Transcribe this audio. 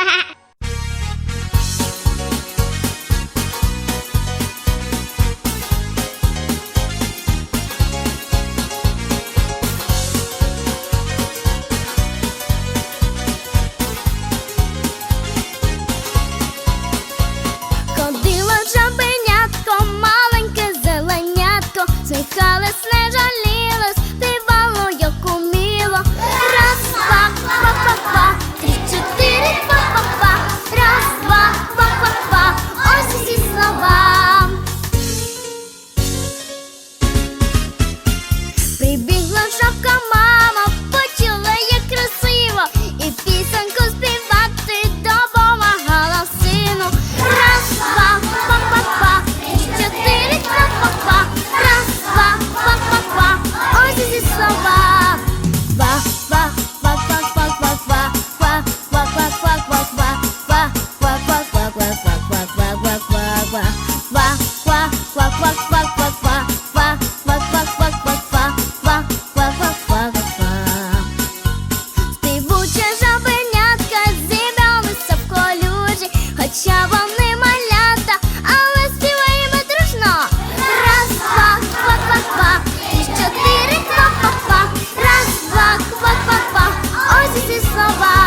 Солодка мама почула, як красиво, і пісенку співати допомагала сину. Раз, два, па-па-па, чотири па-па-па, раз, два, па-па-па, ось ці слова. Па-па, па-па-па-па-па, па-па-па-па-па, па-па-па-па-па-па, па-па-па-па-па, па-па-па-па-па. se salvar.